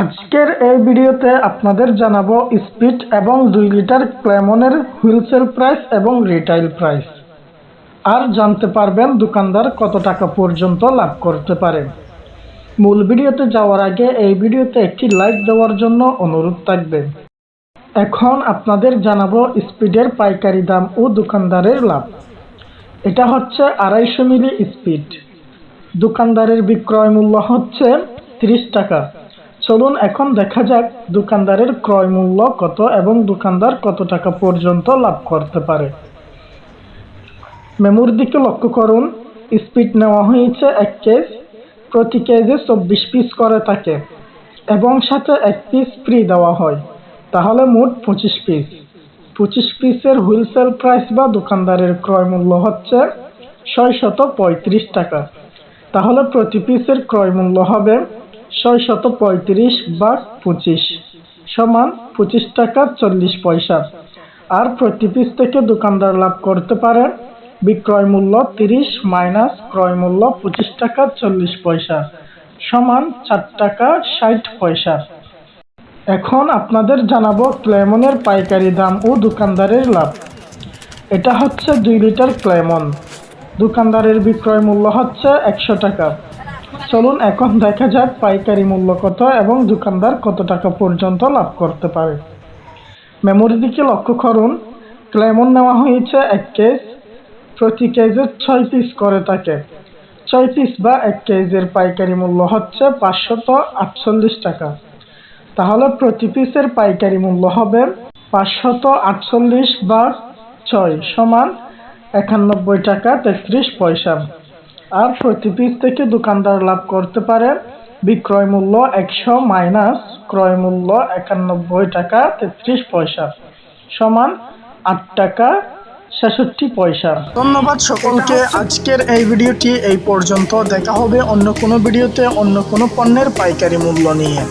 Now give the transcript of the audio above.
আজকের এই ভিডিওতে আপনাদের জানাব স্পিড এবং দুই লিটার ক্লেমনের হুইলসেল প্রাইস এবং রিটাইল প্রাইস। আর জানতে পারবেন দোকানদার কত টাকা পর্যন্ত লাভ করতে পারে। মূল ভিডিওতে যাওয়ার আগে এই ভিডিওতে একটি লাইক দেওয়ার জন্য অনুরোধ থাকবে। এখন আপনাদের জানাব স্পিডের পাইকারি দাম ও দোকানদারের লাভ। এটা হচ্ছে আড়াইশো মিলি স্পিড। দোকানদারের বিক্রয় মূল্য হচ্ছে তিরিশ টাকা। চলুন এখন দেখা যাক দোকানদারের ক্রয় মূল্য কত এবং দোকানদার কত টাকা পর্যন্ত লাভ করতে পারে। মেমোর দিকে লক্ষ্য করুন, স্পিড নেওয়া হয়েছে এক কেজ, প্রতি কেজে চব্বিশ পিস করে থাকে এবং সাথে এক পিস ফ্রি দেওয়া হয়, তাহলে মোট পঁচিশ পিস। পঁচিশ পিসের হুইলসেল প্রাইস বা দোকানদারের ক্রয় মূল্য হচ্ছে ছয় শত পঁয়ত্রিশ টাকা। তাহলে প্রতি পিসের ক্রয় মূল্য হবে ছয় শত পঁয়ত্রিশ বা পঁচিশ সমান পঁচিশ টাকা চল্লিশ পয়সা। আর প্রতি পিস থেকে দোকানদার লাভ করতে পারে বিক্রয় মূল্য তিরিশ মাইনাস ক্রয় মূল্য পঁচিশ টাকা চল্লিশ পয়সা সমান চার টাকা ষাট পয়সা। এখন আপনাদের জানাব ক্লেমনের পাইকারি দাম ও দোকানদারের লাভ। এটা হচ্ছে দুই লিটার ক্লেমন। দোকানদারের বিক্রয় মূল্য হচ্ছে একশো টাকা। চলুন, এখন দেখা যাক পাইকারি মূল্য কত এবং দোকানদার কত টাকা পর্যন্ত লাভ করতে পারে। মেমোরির দিকে লক্ষ্য করুন। ক্লেমন নেওয়া হয়েছে এক কেজ প্রতি কেজে ছয় পিস করে থাকে ছয় পিস বা এক কেজের পাইকারি মূল্য হচ্ছে পাঁচশত আটচল্লিশ টাকা। তাহলে প্রতি পিসের পাইকারি মূল্য হবে পাঁচশত আটচল্লিশ বা ছয় সমান একানব্বই টাকা তেত্রিশ পয়সা। আর প্রতি পিস থেকে দোকানদার লাভ করতে পারে। বিক্রয় মূল্য একশো মাইনাস ক্রয় মূল্য একানব্বই টাকা তেত্রিশ পয়সা সমান আট টাকা ছেষট্টি পয়সা। ধন্যবাদ সকলকে। আজকের এই ভিডিওটি এই পর্যন্ত। দেখা হবে অন্য কোনো ভিডিওতে অন্য কোনো পণ্যের পাইকারি মূল্য নিয়ে।